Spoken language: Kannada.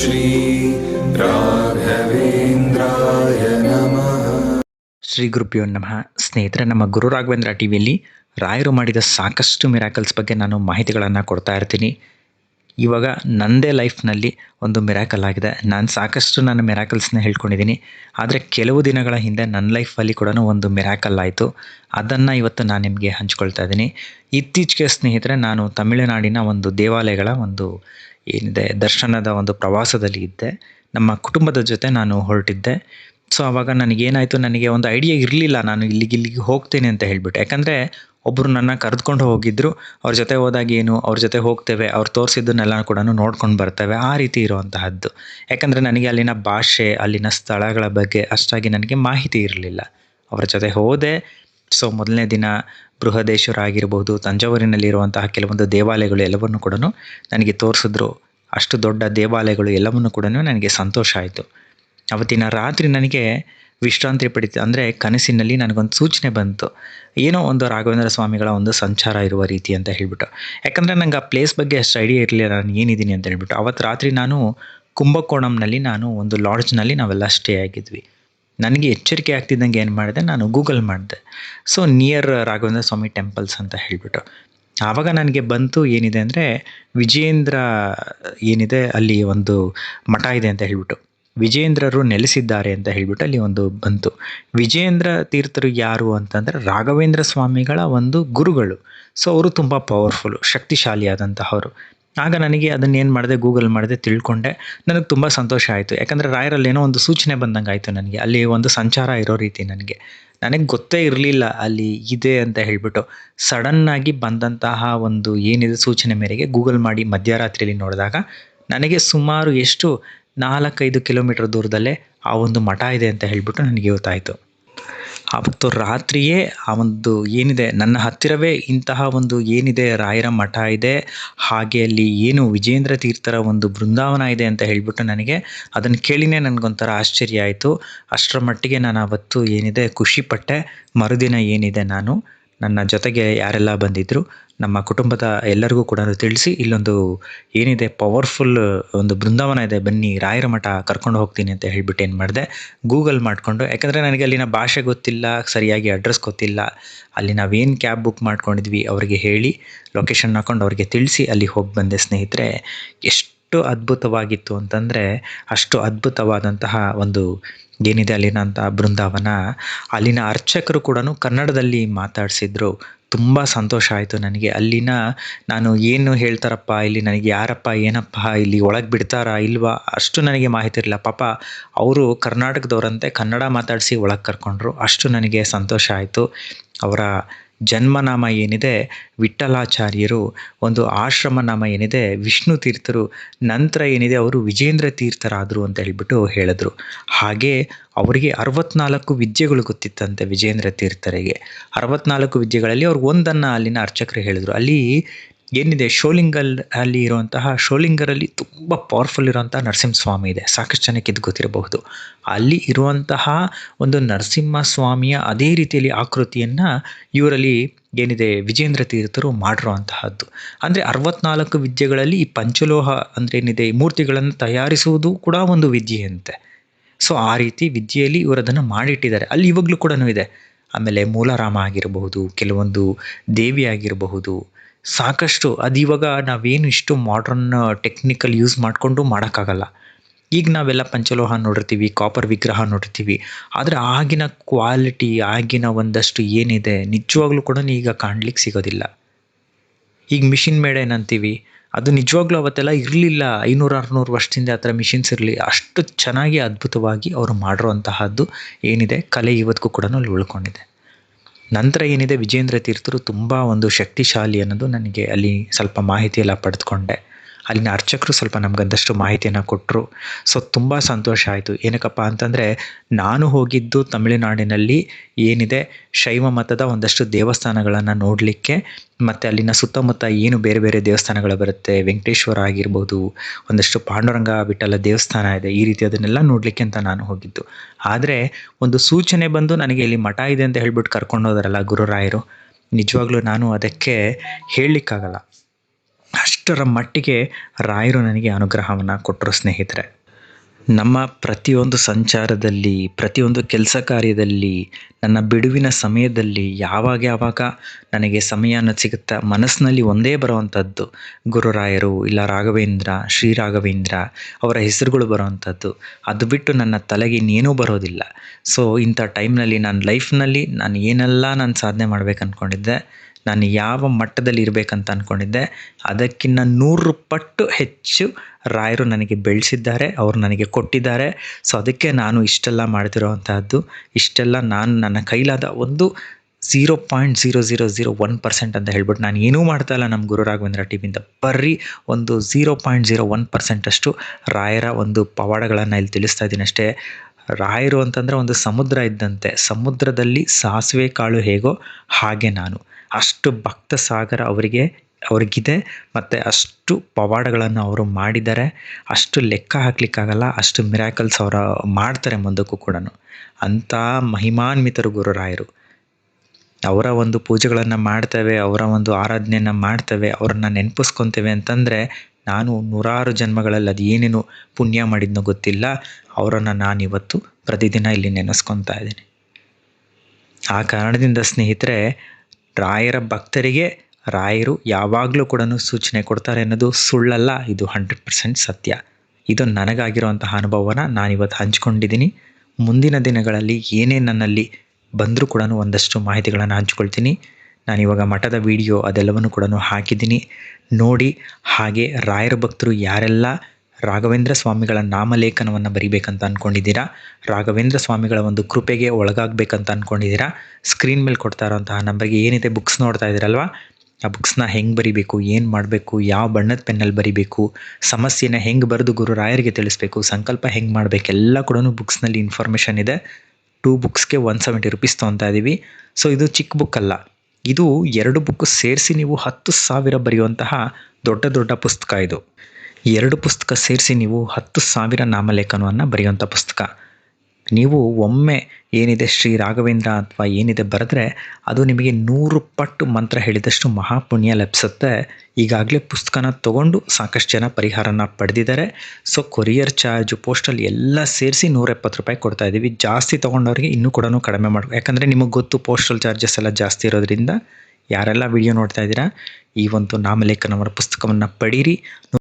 ಶ್ರೀ ರಾಘವೇಂದ್ರಾಯ ನಮಃ. ಶ್ರೀ ನಮಃ. ಸ್ನೇಹಿತರೆ, ನಮ್ಮ ಗುರು ರಾಘವೇಂದ್ರ ಟಿವಿಯಲ್ಲಿ ರಾಯರು ಮಾಡಿದ ಸಾಕಷ್ಟು ಮಿರಾಕಲ್ಸ್ ಬಗ್ಗೆ ನಾನು ಮಾಹಿತಿಗಳನ್ನು ಕೊಡ್ತಾ ಇರ್ತೀನಿ. ಇವಾಗ ನನ್ನದೇ ಲೈಫ್ನಲ್ಲಿ ಒಂದು ಮಿರಾಕಲ್ ಆಗಿದೆ. ನಾನು ಸಾಕಷ್ಟು ನನ್ನ ಮಿರಾಕಲ್ಸ್ನ ಹೇಳ್ಕೊಂಡಿದ್ದೀನಿ. ಆದರೆ ಕೆಲವು ದಿನಗಳ ಹಿಂದೆ ನನ್ನ ಲೈಫಲ್ಲಿ ಕೂಡ ಒಂದು ಮಿರಾಕಲ್ ಆಯಿತು. ಅದನ್ನು ಇವತ್ತು ನಾನು ನಿಮಗೆ ಹಂಚ್ಕೊಳ್ತಾ ಇದ್ದೀನಿ. ಇತ್ತೀಚೆಗೆ ಸ್ನೇಹಿತರೆ, ನಾನು ತಮಿಳುನಾಡಿನ ಒಂದು ದೇವಾಲಯಗಳ ಒಂದು ಏನಿದೆ, ದರ್ಶನದ ಒಂದು ಪ್ರವಾಸದಲ್ಲಿ ಇದ್ದೆ. ನಮ್ಮ ಕುಟುಂಬದ ಜೊತೆ ನಾನು ಹೊರಟಿದ್ದೆ. ಸೊ ಆವಾಗ ನನಗೇನಾಯಿತು, ನನಗೆ ಒಂದು ಐಡಿಯಾ ಇರಲಿಲ್ಲ. ನಾನು ಇಲ್ಲಿಗೆ ಇಲ್ಲಿಗೆ ಹೋಗ್ತೇನೆ ಅಂತ ಹೇಳಿಬಿಟ್ಟು. ಯಾಕಂದರೆ ಒಬ್ಬರು ನನ್ನ ಕರೆದುಕೊಂಡು ಹೋಗಿದ್ದರು ಅವ್ರ ಜೊತೆ ಹೋದಾಗ ಏನು, ಅವ್ರ ಜೊತೆ ಹೋಗ್ತೇವೆ, ಅವ್ರು ತೋರಿಸಿದ್ದನ್ನೆಲ್ಲ ಕೂಡ ನೋಡ್ಕೊಂಡು ಬರ್ತೇವೆ, ಆ ರೀತಿ ಇರುವಂತಹದ್ದು. ಯಾಕಂದರೆ ನನಗೆ ಅಲ್ಲಿನ ಭಾಷೆ, ಅಲ್ಲಿನ ಸ್ಥಳಗಳ ಬಗ್ಗೆ ಅಷ್ಟಾಗಿ ನನಗೆ ಮಾಹಿತಿ ಇರಲಿಲ್ಲ. ಅವರ ಜೊತೆ ಹೋದೆ. ಸೊ, ಮೊದಲನೇ ದಿನ ಬೃಹದೇಶ್ವರ ಆಗಿರ್ಬೋದು, ತಂಜಾವೂರಿನಲ್ಲಿರುವಂತಹ ಕೆಲವೊಂದು ದೇವಾಲಯಗಳು ಎಲ್ಲವನ್ನು ಕೂಡ ನನಗೆ ತೋರಿಸಿದ್ರು. ಅಷ್ಟು ದೊಡ್ಡ ದೇವಾಲಯಗಳು ಎಲ್ಲವನ್ನು ಕೂಡ ನನಗೆ ಸಂತೋಷ ಆಯಿತು. ಅವತ್ತಿನ ರಾತ್ರಿ ನನಗೆ ವಿಶ್ರಾಂತಿ ಪಡಿತು ಅಂದರೆ ಕನಸಿನಲ್ಲಿ ನನಗೊಂದು ಸೂಚನೆ ಬಂತು. ಏನೋ ಒಂದು ರಾಘವೇಂದ್ರ ಸ್ವಾಮಿಗಳ ಒಂದು ಸಂಚಾರ ಇರುವ ರೀತಿ ಅಂತ ಹೇಳಿಬಿಟ್ಟು. ಯಾಕಂದರೆ ನಂಗೆ ಆ ಪ್ಲೇಸ್ ಬಗ್ಗೆ ಅಷ್ಟು ಐಡಿಯಾ ಇರಲಿಲ್ಲ. ನಾನು ಏನಿದ್ದೀನಿ ಅಂತ ಹೇಳ್ಬಿಟ್ಟು. ಅವತ್ತು ರಾತ್ರಿ ನಾನು ಕುಂಭಕೋಣಂನಲ್ಲಿ ನಾನು ಒಂದು ಲಾಡ್ಜ್ನಲ್ಲಿ ನಾವೆಲ್ಲ ಸ್ಟೇ ಆಗಿದ್ವಿ. ನನಗೆ ಎಚ್ಚರಿಕೆ ಆಗ್ತಿದ್ದಂಗೆ ಏನು ಮಾಡಿದೆ? ನಾನು ಗೂಗಲ್ ಮಾಡಿದೆ. So near Raghavendra Swami temples ಅಂತ ಹೇಳಿಬಿಟ್ಟು. ಆವಾಗ ನನಗೆ ಬಂತು ಏನಿದೆ ಅಂದರೆ ವಿಜಯೇಂದ್ರ ಏನಿದೆ ಅಲ್ಲಿ ಒಂದು ಮಠ ಇದೆ ಅಂತ ಹೇಳ್ಬಿಟ್ಟು. ವಿಜೇಂದ್ರರು ನೆಲೆಸಿದ್ದಾರೆ ಅಂತ ಹೇಳ್ಬಿಟ್ಟು ಅಲ್ಲಿ ಒಂದು ಬಂತು. ವಿಜೇಂದ್ರ ತೀರ್ಥರು ಯಾರು ಅಂತಂದರೆ ರಾಘವೇಂದ್ರ ಸ್ವಾಮಿಗಳ ಒಂದು ಗುರುಗಳು. ಸೊ ಅವರು ತುಂಬ ಪವರ್ಫುಲ್ಲು ಶಕ್ತಿಶಾಲಿಯಾದಂತಹವರು. ಆಗ ನನಗೆ ಅದನ್ನು ಏನು ಮಾಡಿದೆ ಗೂಗಲ್ ಮಾಡಿದೆ, ತಿಳ್ಕೊಂಡೆ. ನನಗೆ ತುಂಬ ಸಂತೋಷ ಆಯಿತು. ಯಾಕಂದರೆ ರಾಯರಲ್ಲಿ ಏನೋ ಒಂದು ಸೂಚನೆ ಬಂದಂಗೆ ಆಯಿತು ನನಗೆ. ಅಲ್ಲಿ ಒಂದು ಸಂಚಾರ ಇರೋ ರೀತಿ ನನಗೆ. ನನಗೆ ಗೊತ್ತೇ ಇರಲಿಲ್ಲ ಅಲ್ಲಿ ಇದೆ ಅಂತ ಹೇಳಿಬಿಟ್ಟು. ಸಡನ್ನಾಗಿ ಬಂದಂತಹ ಒಂದು ಏನಿದೆ ಸೂಚನೆ ಮೇರೆಗೆ ಗೂಗಲ್ ಮಾಡಿ ಮಧ್ಯರಾತ್ರಿಯಲ್ಲಿ ನೋಡಿದಾಗ ನನಗೆ ಸುಮಾರು ಎಷ್ಟು ನಾಲ್ಕೈದು ಕಿಲೋಮೀಟರ್ ದೂರದಲ್ಲೇ ಆ ಒಂದು ಮಠ ಇದೆ ಅಂತ ಹೇಳಿಬಿಟ್ಟು ನನಗೆ ಗೊತ್ತಾಯಿತು. ಅವತ್ತು ರಾತ್ರಿಯೇ ಆ ಒಂದು ಏನಿದೆ, ನನ್ನ ಹತ್ತಿರವೇ ಇಂತಹ ಒಂದು ಏನಿದೆ, ರಾಯರ ಮಠ ಇದೆ, ಹಾಗೆ ಅಲ್ಲಿ ಏನು ವಿಜೇಂದ್ರ ತೀರ್ಥರ ಒಂದು ಬೃಂದಾವನ ಇದೆ ಅಂತ ಹೇಳಿಬಿಟ್ಟು ನನಗೆ ಅದನ್ನು ಕೇಳಿನೇ ನನಗೊಂಥರ ಆಶ್ಚರ್ಯ ಆಯಿತು. ಅಷ್ಟರ ಮಟ್ಟಿಗೆ ನಾನು ಅವತ್ತು ಏನಿದೆ ಖುಷಿಪಟ್ಟೆ ಮರುದಿನ ಏನಿದೆ ನಾನು ನನ್ನ ಜೊತೆಗೆ ಯಾರೆಲ್ಲ ಬಂದಿದ್ದರು ನಮ್ಮ ಕುಟುಂಬದ ಎಲ್ಲರಿಗೂ ಕೂಡ ತಿಳಿಸಿ, ಇಲ್ಲೊಂದು ಏನಿದೆ ಪವರ್ಫುಲ್ ಒಂದು ಬೃಂದಾವನ ಇದೆ. ಬನ್ನಿ, ರಾಯರ ಮಠ ಕರ್ಕೊಂಡು ಹೋಗ್ತೀನಿ ಅಂತ ಹೇಳ್ಬಿಟ್ಟು ಏನು ಮಾಡಿದೆ? ಗೂಗಲ್ ಮಾಡಿಕೊಂಡು, ಯಾಕಂದರೆ ನನಗೆ ಅಲ್ಲಿನ ಭಾಷೆ ಗೊತ್ತಿಲ್ಲ, ಸರಿಯಾಗಿ ಅಡ್ರೆಸ್ ಗೊತ್ತಿಲ್ಲ. ಅಲ್ಲಿ ನಾವೇನು ಕ್ಯಾಬ್ ಬುಕ್ ಮಾಡ್ಕೊಂಡಿದ್ವಿ, ಅವರಿಗೆ ಹೇಳಿ ಲೊಕೇಶನ್ ಹಾಕೊಂಡು ಅವ್ರಿಗೆ ತಿಳಿಸಿ, ಅಲ್ಲಿ ಹೋಗಿ ಬಂದೆ ಸ್ನೇಹಿತರೆ. ಎಷ್ಟು ಅದ್ಭುತವಾಗಿತ್ತು ಅಂತಂದರೆ ಅಷ್ಟು ಅದ್ಭುತವಾದಂತಹ ಒಂದು ಏನಿದೆ ಅಲ್ಲಿನಂಥ ಬೃಂದಾವನ. ಅಲ್ಲಿನ ಅರ್ಚಕರು ಕೂಡ ಕನ್ನಡದಲ್ಲಿ ಮಾತಾಡಿಸಿದ್ರು. ತುಂಬ ಸಂತೋಷ ಆಯಿತು ನನಗೆ. ಅಲ್ಲಿನ ನಾನು ಏನು ಹೇಳ್ತಾರಪ್ಪ, ಇಲ್ಲಿ ನನಗೆ ಯಾರಪ್ಪ, ಏನಪ್ಪ, ಇಲ್ಲಿ ಒಳಗೆ ಬಿಡ್ತಾರಾ, ಇಲ್ವಾ, ಅಷ್ಟು ನನಗೆ ಮಾಹಿತಿ ಇರಲಿಲ್ಲ ಪಾಪ ಅವರು ಕರ್ನಾಟಕದವರಂತೆ ಕನ್ನಡ ಮಾತಾಡಿಸಿ ಒಳಗೆ ಕರ್ಕೊಂಡ್ರು. ಅಷ್ಟು ನನಗೆ ಸಂತೋಷ ಆಯಿತು. ಅವರ ಜನ್ಮನಾಮ ಏನಿದೆ? ವಿಠಲಾಚಾರ್ಯರು ಒಂದು ಆಶ್ರಮ ನಾಮ ಏನಿದೆ? ವಿಷ್ಣು ತೀರ್ಥರು. ನಂತರ ಏನಿದೆ? ಅವರು ವಿಜೇಂದ್ರ ತೀರ್ಥರಾದರು ಅಂತ ಹೇಳಿಬಿಟ್ಟು ಹೇಳಿದ್ರು. ಹಾಗೆ ಅವರಿಗೆ ಅರವತ್ನಾಲ್ಕು ವಿದ್ಯೆಗಳು ಗೊತ್ತಿತ್ತಂತೆ ವಿಜೇಂದ್ರ ತೀರ್ಥರಿಗೆ. ಅರವತ್ನಾಲ್ಕು ವಿದ್ಯೆಗಳಲ್ಲಿ ಅವ್ರು ಒಂದನ್ನು ಅಲ್ಲಿನ ಅರ್ಚಕರು ಹೇಳಿದರು. ಅಲ್ಲಿ ಏನಿದೆ? ಶೋಲಿಂಗಲ್ ಅಲ್ಲಿ ಇರುವಂತಹ, ಶೋಲಿಂಗರಲ್ಲಿ ತುಂಬ ಪವರ್ಫುಲ್ ಇರುವಂತಹ ನರಸಿಂಹಸ್ವಾಮಿ ಇದೆ. ಸಾಕಷ್ಟು ಜನಕ್ಕೆ ಇದು ಗೊತ್ತಿರಬಹುದು. ಅಲ್ಲಿ ಇರುವಂತಹ ಒಂದು ನರಸಿಂಹ ಸ್ವಾಮಿಯ ಅದೇ ರೀತಿಯಲ್ಲಿ ಆಕೃತಿಯನ್ನು ಇವರಲ್ಲಿ ಏನಿದೆ? ವಿಜೇಂದ್ರ ತೀರ್ಥರು ಮಾಡಿರುವಂತಹದ್ದು. ಅಂದರೆ ಅರವತ್ನಾಲ್ಕು ವಿದ್ಯೆಗಳಲ್ಲಿ ಈ ಪಂಚಲೋಹ ಅಂದರೆ ಏನಿದೆ? ಮೂರ್ತಿಗಳನ್ನು ತಯಾರಿಸುವುದು ಕೂಡ ಒಂದು ವಿದ್ಯೆಯಂತೆ. ಸೊ ಆ ರೀತಿ ವಿದ್ಯೆಯಲ್ಲಿ ಇವರು ಅದನ್ನು ಮಾಡಿಟ್ಟಿದ್ದಾರೆ. ಅಲ್ಲಿ ಇವಾಗಲೂ ಕೂಡ ಇದೆ. ಆಮೇಲೆ ಮೂಲರಾಮ ಆಗಿರಬಹುದು, ಕೆಲವೊಂದು ದೇವಿ ಆಗಿರಬಹುದು ಸಾಕಷ್ಟು. ಅದು ಇವಾಗ ನಾವೇನು ಇಷ್ಟು ಮಾಡ್ರನ್ ಟೆಕ್ನಿಕಲ್ ಯೂಸ್ ಮಾಡಿಕೊಂಡು ಮಾಡೋಕ್ಕಾಗಲ್ಲ. ಈಗ ನಾವೆಲ್ಲ ಪಂಚಲೋಹ ನೋಡಿರ್ತೀವಿ ಕಾಪರ್ ವಿಗ್ರಹ ನೋಡಿರ್ತೀವಿ. ಆದರೆ ಆಗಿನ ಕ್ವಾಲಿಟಿ ಆಗಿನ ಒಂದಷ್ಟು ಏನಿದೆ, ನಿಜವಾಗ್ಲೂ ಕೂಡ ಈಗ ಕಾಣ್ಲಿಕ್ಕೆ ಸಿಗೋದಿಲ್ಲ. ಈಗ ಮಿಷಿನ್ ಮೇಡ್ ಏನಂತೀವಿ, ಅದು ನಿಜವಾಗ್ಲೂ ಅವತ್ತೆಲ್ಲ ಇರಲಿಲ್ಲ. ಐನೂರು, ಆರುನೂರು ವರ್ಷದಿಂದ ಆ ಥರ ಮಿಷಿನ್ಸ್ ಇರಲಿ. ಅಷ್ಟು ಚೆನ್ನಾಗಿ ಅದ್ಭುತವಾಗಿ ಅವರು ಮಾಡಿರೋ ಏನಿದೆ, ಕಲೆ ಇವತ್ತಿಗೂ ಕೂಡ ಅಲ್ಲಿ ಉಳ್ಕೊಂಡಿದೆ. ನಂತರ ಏನಿದೆ ವಿಜೇಂದ್ರ ತೀರ್ಥರು ತುಂಬ ಒಂದು ಶಕ್ತಿಶಾಲಿ ಅನ್ನೋದು ನನಗೆ ಅಲ್ಲಿ ಸ್ವಲ್ಪ ಮಾಹಿತಿ ಎಲ್ಲ ಪಡೆದುಕೊಂಡೆ. ಅಲ್ಲಿನ ಅರ್ಚಕರು ಸ್ವಲ್ಪ ನಮಗೊಂದಷ್ಟು ಮಾಹಿತಿಯನ್ನು ಕೊಟ್ಟರು ಸೊ ತುಂಬ ಸಂತೋಷ ಆಯಿತು. ಏನಕ್ಕಪ್ಪ ಅಂತಂದರೆ, ನಾನು ಹೋಗಿದ್ದು ತಮಿಳುನಾಡಿನಲ್ಲಿ ಏನಿದೆ, ಶೈವ ಮತದ ಒಂದಷ್ಟು ದೇವಸ್ಥಾನಗಳನ್ನು ನೋಡಲಿಕ್ಕೆ, ಮತ್ತು ಅಲ್ಲಿನ ಸುತ್ತಮುತ್ತ ಏನು ಬೇರೆ ಬೇರೆ ದೇವಸ್ಥಾನಗಳು ಬರುತ್ತೆ, ವೆಂಕಟೇಶ್ವರ ಆಗಿರ್ಬೋದು, ಒಂದಷ್ಟು ಪಾಂಡುರಂಗ ವಿಠಲ ದೇವಸ್ಥಾನ ಇದೆ, ಈ ರೀತಿ ಅದನ್ನೆಲ್ಲ ನೋಡಲಿಕ್ಕೆ ಅಂತ ನಾನು ಹೋಗಿದ್ದು. ಆದರೆ, ಒಂದು ಸೂಚನೆ ಬಂದು ನನಗೆ ಇಲ್ಲಿ ಮಠ ಇದೆ ಅಂತ ಹೇಳ್ಬಿಟ್ಟು ಕರ್ಕೊಂಡು ಹೋದಾರಲ್ಲ ಗುರುರಾಯರು, ನಿಜವಾಗ್ಲೂ ನಾನು ಅದಕ್ಕೆ ಹೇಳಲಿಕ್ಕಾಗಲ್ಲ. ಅಷ್ಟರ ಮಟ್ಟಿಗೆ ರಾಯರು ನನಗೆ ಅನುಗ್ರಹವನ್ನು ಕೊಟ್ಟರು ಸ್ನೇಹಿತರೆ. ನಮ್ಮ ಪ್ರತಿಯೊಂದು ಸಂಚಾರದಲ್ಲಿ, ಪ್ರತಿಯೊಂದು ಕೆಲಸ ಕಾರ್ಯದಲ್ಲಿ, ನನ್ನ ಬಿಡುವಿನ ಸಮಯದಲ್ಲಿ, ಯಾವಾಗ ಯಾವಾಗ ನನಗೆ ಸಮಯ ಸಿಗುತ್ತಾ ಮನಸ್ಸಿನಲ್ಲಿ ಒಂದೇ ಬರುವಂಥದ್ದು ಗುರುರಾಯರು ಇಲ್ಲ ರಾಘವೇಂದ್ರ, ಶ್ರೀ ರಾಘವೇಂದ್ರ ಅವರ ಹೆಸರುಗಳು ಬರುವಂಥದ್ದು ಅದು ಬಿಟ್ಟು ನನ್ನ ತಲೆಗೆ ಇನ್ನೇನೂ ಬರೋದಿಲ್ಲ. ಸೊ ಇಂಥ ಟೈಮ್ನಲ್ಲಿ ನನ್ನ ಲೈಫ್ನಲ್ಲಿ ನಾನು ಏನೆಲ್ಲ ನಾನು ಸಾಧನೆ ಮಾಡ್ಬೇಕು ಅಂದ್ಕೊಂಡಿದ್ದೆ ನಾನು ಯಾವ ಮಟ್ಟದಲ್ಲಿ ಇರಬೇಕಂತ ಅಂದ್ಕೊಂಡಿದ್ದೆ ಅದಕ್ಕಿಂತ ನೂರು ಪಟ್ಟು ಹೆಚ್ಚು ರಾಯರು ನನಗೆ ಬೆಳೆಸಿದ್ದಾರೆ, ಅವರು ನನಗೆ ಕೊಟ್ಟಿದ್ದಾರೆ. ಸೊ ಅದಕ್ಕೆ ನಾನು ಇಷ್ಟೆಲ್ಲ ಮಾಡ್ತಿರೋವಂಥದ್ದು ಇಷ್ಟೆಲ್ಲ ನಾನು ನನ್ನ ಕೈಲಾದ ಒಂದು zero point zero zero zero one percent ಅಂತ ಹೇಳ್ಬಿಟ್ಟು ನಾನು ಏನೂ ಮಾಡ್ತಾ ಇಲ್ಲ ನಮ್ಮ ಗುರು ರಾಘವೇಂದ್ರ ಟಿವಿಯಿಂದ. ಬರ್ರಿ ಒಂದು ಝೀರೋ ಪಾಯಿಂಟ್ ಝೀರೋ ಒನ್ ಪರ್ಸೆಂಟಷ್ಟು ರಾಯರ ಒಂದು ಪವಾಡಗಳನ್ನು ಇಲ್ಲಿ ತಿಳಿಸ್ತಾ ಇದ್ದೀನಿ ಅಷ್ಟೇ. ರಾಯರು ಅಂತಂದರೆ ಒಂದು ಸಮುದ್ರ ಇದ್ದಂತೆ. ಸಮುದ್ರದಲ್ಲಿ ಸಾಸಿವೆ ಕಾಳು ಹೇಗೋ ಹಾಗೆ ನಾನು. ಅಷ್ಟು ಭಕ್ತ ಸಾಗರ ಅವರಿಗೆ, ಅವ್ರಿಗಿದೆ. ಮತ್ತು ಅಷ್ಟು ಪವಾಡಗಳನ್ನು ಅವರು ಮಾಡಿದ್ದಾರೆ. ಅಷ್ಟು ಲೆಕ್ಕ ಹಾಕ್ಲಿಕ್ಕಾಗಲ್ಲ, ಅಷ್ಟು ಮಿರಾಕಲ್ಸ್ ಅವರ ಮಾಡ್ತಾರೆ ಮುಂದಕ್ಕೂ ಕೂಡ ಅಂಥ ಮಹಿಮಾನ್ವಿತರು ಗುರುರಾಯರು. ಅವರ ಒಂದು ಪೂಜೆಗಳನ್ನು ಮಾಡ್ತೇವೆ, ಅವರ ಒಂದು ಆರಾಧನೆಯನ್ನು ಮಾಡ್ತೇವೆ, ಅವ್ರನ್ನ ನೆನಪಿಸ್ಕೊತೇವೆ ಅಂತಂದರೆ, ನಾನು ನೂರಾರು ಜನ್ಮಗಳಲ್ಲಿ ಅದು ಏನೇನು ಪುಣ್ಯ ಮಾಡಿದ್ನೋ ಗೊತ್ತಿಲ್ಲ. ಅವರನ್ನು ನಾನಿವತ್ತು ಪ್ರತಿದಿನ ಇಲ್ಲಿ ನೆನೆಸ್ಕೊತಾ ಇದ್ದೀನಿ. ಆ ಕಾರಣದಿಂದ ಸ್ನೇಹಿತರೆ ರಾಯರ ಭಕ್ತರಿಗೆ ರಾಯರು ಯಾವಾಗಲೂ ಕೂಡ ಸೂಚನೆ ಕೊಡ್ತಾರೆ ಅನ್ನೋದು ಸುಳ್ಳಲ್ಲ, ಇದು ಹಂಡ್ರೆಡ್ ಪರ್ಸೆಂಟ್ ಸತ್ಯ. ಇದು ನನಗಾಗಿರುವಂತಹ ಅನುಭವನ ನಾನಿವತ್ತು ಹಂಚ್ಕೊಂಡಿದ್ದೀನಿ. ಮುಂದಿನ ದಿನಗಳಲ್ಲಿ ಏನೇ ನನ್ನಲ್ಲಿ ಬಂದರೂ ಕೂಡ ಒಂದಷ್ಟು ಮಾಹಿತಿಗಳನ್ನು ಹಂಚ್ಕೊಳ್ತೀನಿ. ನಾನಿವಾಗ ಮಠದ ವಿಡಿಯೋ ಅದೆಲ್ಲವನ್ನು ಕೂಡ ಹಾಕಿದ್ದೀನಿ. ನೋಡಿ, ಹಾಗೆ ರಾಯರ ಭಕ್ತರು ಯಾರೆಲ್ಲ ರಾಘವೇಂದ್ರ ಸ್ವಾಮಿಗಳ ನಾಮಲೇಖನವನ್ನು ಬರಿಬೇಕಂತ ಅಂದ್ಕೊಂಡಿದ್ದೀರಾ ರಾಘವೇಂದ್ರ ಸ್ವಾಮಿಗಳ ಒಂದು ಕೃಪೆಗೆ ಒಳಗಾಗಬೇಕಂತ ಅಂದ್ಕೊಂಡಿದ್ದೀರಾ ಸ್ಕ್ರೀನ್ ಮೇಲೆ ಕೊಡ್ತಾ ಇರೋಂತಹ ನಂಬರ್ಗೆ ಏನಿದೆ ಬುಕ್ಸ್ ನೋಡ್ತಾ ಇದ್ದೀರಲ್ವ? ಆ ಬುಕ್ಸ್ನ ಹೆಂಗೆ ಬರಿಬೇಕು, ಏನು ಮಾಡಬೇಕು, ಯಾವ ಬಣ್ಣದ ಪೆನ್ನಲ್ಲಿ ಬರಿಬೇಕು, ಸಮಸ್ಯೆನ ಹೆಂಗೆ ಬರೆದು ಗುರು ರಾಯರಿಗೆ ತಿಳಿಸ್ಬೇಕು, ಸಂಕಲ್ಪ ಹೆಂಗೆ ಮಾಡಬೇಕು, ಎಲ್ಲ ಕೂಡ ಬುಕ್ಸ್ನಲ್ಲಿ ಇನ್ಫಾರ್ಮೇಷನ್ ಇದೆ. ಟೂ ಬುಕ್ಸ್ಗೆ ಒನ್ ಸೆವೆಂಟಿ ರುಪೀಸ್ ತೊಗೊತಾ ಇದ್ದೀವಿ ಸೊ ಇದು ಚಿಕ್ಕ ಬುಕ್ ಅಲ್ಲ. ಇದು ಎರಡು ಬುಕ್ ಸೇರಿಸಿ ನೀವು ಹತ್ತು ಸಾವಿರ ಬರೆಯುವಂತಹ ದೊಡ್ಡ ದೊಡ್ಡ ಪುಸ್ತಕ ಇದು. ಎರಡು ಪುಸ್ತಕ ಸೇರಿಸಿ ನೀವು ಹತ್ತು ಸಾವಿರ ನಾಮಲೇಖನವನ್ನು ಬರೆಯುವಂಥ ಪುಸ್ತಕ. ನೀವು ಒಮ್ಮೆ ಏನಿದೆ ಶ್ರೀ ರಾಘವೇಂದ್ರ ಅಥವಾ ಏನಿದೆ ಬರೆದ್ರೆ ಅದು ನಿಮಗೆ ನೂರು ಪಟ್ಟು ಮಂತ್ರ ಹೇಳಿದಷ್ಟು ಮಹಾಪುಣ್ಯ ಲಭಿಸುತ್ತೆ. ಈಗಾಗಲೇ ಪುಸ್ತಕನ ತಗೊಂಡು ಸಾಕಷ್ಟು ಜನ ಪರಿಹಾರನ ಪಡೆದಿದ್ದಾರೆ. ಸೊ ಕೊರಿಯರ್ ಚಾರ್ಜ್ ಪೋಸ್ಟಲ್ ಎಲ್ಲ ಸೇರಿಸಿ ನೂರೆಪ್ಪತ್ತು ರೂಪಾಯಿ ಕೊಡ್ತಾ ಇದ್ದೀವಿ. ಜಾಸ್ತಿ ತೊಗೊಂಡವ್ರಿಗೆ ಇನ್ನೂ ಕೂಡ ಕಡಿಮೆ ಮಾಡಿ ಯಾಕಂದರೆ ನಿಮಗೆ ಗೊತ್ತು ಪೋಸ್ಟಲ್ ಚಾರ್ಜಸ್ ಎಲ್ಲ ಜಾಸ್ತಿ ಇರೋದ್ರಿಂದ ಯಾರೆಲ್ಲ ವಿಡಿಯೋ ನೋಡ್ತಾ ಇದ್ದೀರಾ, ಈ ಒಂದು ನಾಮಲೇಖನವರ ಪುಸ್ತಕವನ್ನು ಪಡೀರಿ.